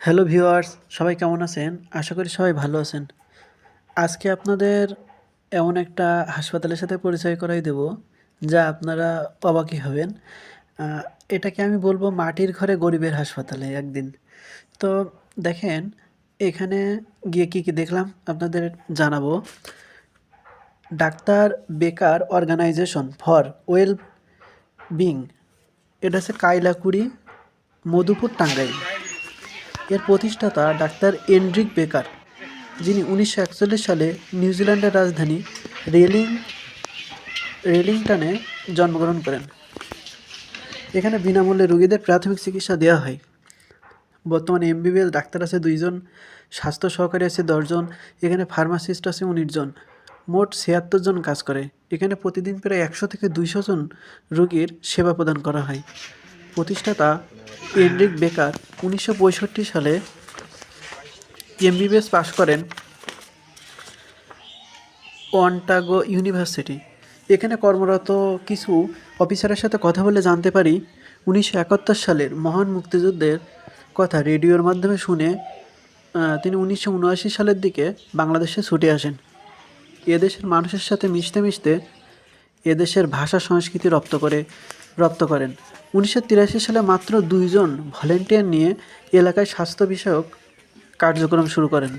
Hello viewers, সবাই কেমন আছেন? আশা করি সবাই ভালো আছেন। আজকে আপনাদের এমন একটা হাসপাতালের সাথে পরিচয় করাই দেব, যা আপনারা অবাকই হবেন। এটাকে আমি বলব মাটির ঘরে গরিবের হাসপাতালে একদিন। তো দেখেন, এখানে গিয়ে কি কি দেখলাম আপনাদের জানাব। ডাক্তার বেকার অর্গানাইজেশন ফর ওয়েল বিং এটা হচ্ছে কাইলাকুড়ি, মধুপুর, টাঙ্গাইল। এর প্রতিষ্ঠাতা ডাক্তার এন্ড্রিক বেকার, যিনি উনিশশো একচল্লিশ সালে নিউজিল্যান্ডের রাজধানী রেলিং রেলিংটনে জন্মগ্রহণ করেন। এখানে বিনামূল্যে রোগীদের প্রাথমিক চিকিৎসা দেওয়া হয়। বর্তমানে এমবিবিএস ডাক্তার আছে দুইজন, স্বাস্থ্য সহকারী আছে দশজন, এখানে ফার্মাসিস্ট আছে উনিশ জন, মোট ছিয়াত্তর জন কাজ করে। এখানে প্রতিদিন প্রায় একশো থেকে দুইশো জন রোগীর সেবা প্রদান করা হয়। প্রতিষ্ঠাতা এন্ড্রিক বেকার উনিশশো পঁয়ষট্টি সালে এমবিবিএস পাশ করেন অন্টাগো ইউনিভার্সিটি। এখানে কর্মরত কিছু অফিসারের সাথে কথা বলে জানতে পারি উনিশশো একাত্তর সালের মহান মুক্তিযুদ্ধের কথা রেডিওর মাধ্যমে শুনে তিনি উনিশশো উনআশি সালের দিকে বাংলাদেশে ছুটে আসেন। এদেশের মানুষের সাথে মিশতে মিশতে এদেশের ভাষা সংস্কৃতি রপ্ত করে, রপ্ত করেন। উনিশশো তিরাশি সালে মাত্র দুইজন ভলেন্টিয়ার নিয়ে এলাকায় স্বাস্থ্য বিষয়ক কার্যক্রম শুরু করেন।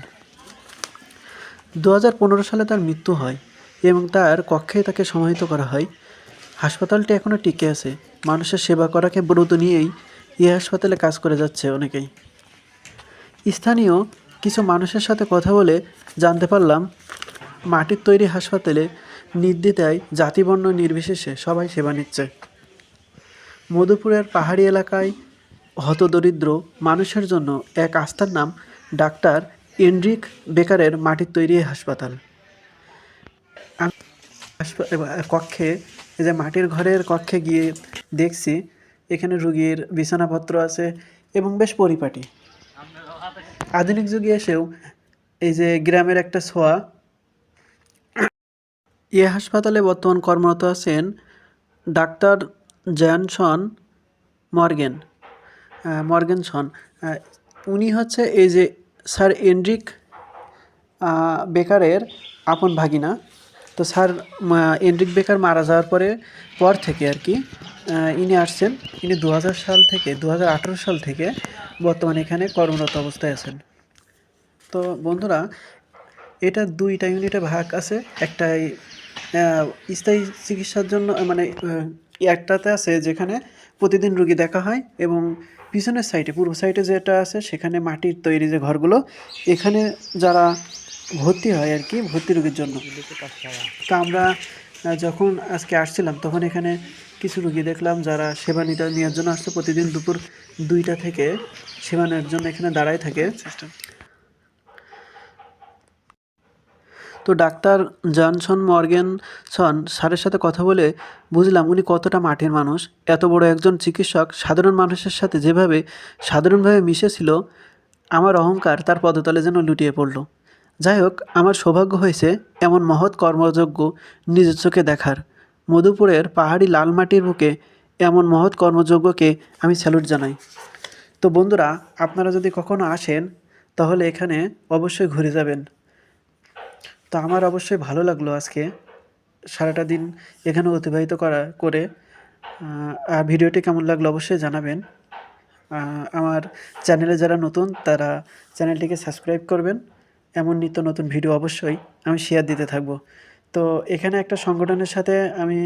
দু হাজার পনেরো সালে তার মৃত্যু হয় এবং তার কক্ষে তাকে সমাহিত করা হয়। হাসপাতালটি এখনও টিকে আছে। মানুষের সেবা করাকে ব্রত নিয়েই এই হাসপাতালে কাজ করে যাচ্ছে অনেকেই। স্থানীয় কিছু মানুষের সাথে কথা বলে জানতে পারলাম, মাটির তৈরি হাসপাতালে নির্দ্বিধায় জাতিবর্ণ নির্বিশেষে সবাই সেবা নিচ্ছে। মধুপুরের পাহাড়ি এলাকায় হতদরিদ্র মানুষের জন্য এক আস্থার নাম ডাক্তার এন্ড্রিক বেকারের মাটির তৈরি হাসপাতাল। কক্ষে, এই যে মাটির ঘরের কক্ষে গিয়ে দেখছি, এখানে রুগীর বিছানাপত্র আছে এবং বেশ পরিপাটি। আধুনিক যুগে এসেও এই যে গ্রামের একটা ছোঁয়া। এ হাসপাতালে বর্তমান কর্মরত আছেন ডাক্তার জ্যানসন মর্গেন মর্গেনসন উনি হচ্ছে এই যে স্যার এন্ড্রিক বেকারের আপন ভাগিনা। তো স্যার এন্ড্রিক বেকার মারা যাওয়ার পরে, পর থেকে আর কি ইনি আসছেন। ইনি দু হাজার সাল থেকে দু হাজার আঠারো সাল থেকে বর্তমানে এখানে কর্মরত অবস্থায় আছেন। তো বন্ধুরা, এটা দুইটা ইউনিটে ভাগ আছে। একটাই স্থায়ী চিকিৎসার জন্য মানে একটাতে আছে যেখানে প্রতিদিন রুগী দেখা হয় এবং পিছনের সাইডে, পূর্ব সাইডে যেটা আছে সেখানে মাটির তৈরি যে ঘরগুলো, এখানে যারা ভর্তি হয় আর কি, ভর্তি রুগীর জন্য। তো আমরা যখন আজকে আসছিলাম, তখন এখানে কিছু রুগী দেখলাম যারা সেবা নিতে নেওয়ার জন্য আসছে প্রতিদিন দুপুর দুইটা থেকে সেবা নেওয়ার জন্য এখানে দাঁড়ায় থাকে। তো ডাক্তার জনসন মর্গেনসন স্যারের সাথে কথা বলে বুঝলাম উনি কতটা মাটির মানুষ। এত বড় একজন চিকিৎসক সাধারণ মানুষের সাথে যেভাবে সাধারণভাবে মিশেছিল, আমার অহংকার তার পদতলে যেন লুটিয়ে পড়ল। যাই হোক, আমার সৌভাগ্য হয়েছে এমন মহৎ কর্মযোগ্য নিজের চোখে দেখার। মধুপুরের পাহাড়ি লাল মাটির বুকে এমন মহৎ কর্মযোগ্যকে আমি স্যালুট জানাই। তো বন্ধুরা, আপনারা যদি কখনো আসেন, তাহলে এখানে অবশ্যই ঘুরে যাবেন। তো আমার অবশ্যই ভালো লাগল আজকে সারাটা দিন এখানে অতিবাহিত করা, করে। আর ভিডিওটি কেমন লাগল অবশ্যই জানাবেন। আমার চ্যানেলে যারা নতুন, তারা চ্যানেলটিকে সাবস্ক্রাইব করবেন। এমন নিত্য নতুন ভিডিও অবশ্যই আমি শেয়ার দিতে থাকব। তো এখানে একটা সংগঠনের সাথে আমি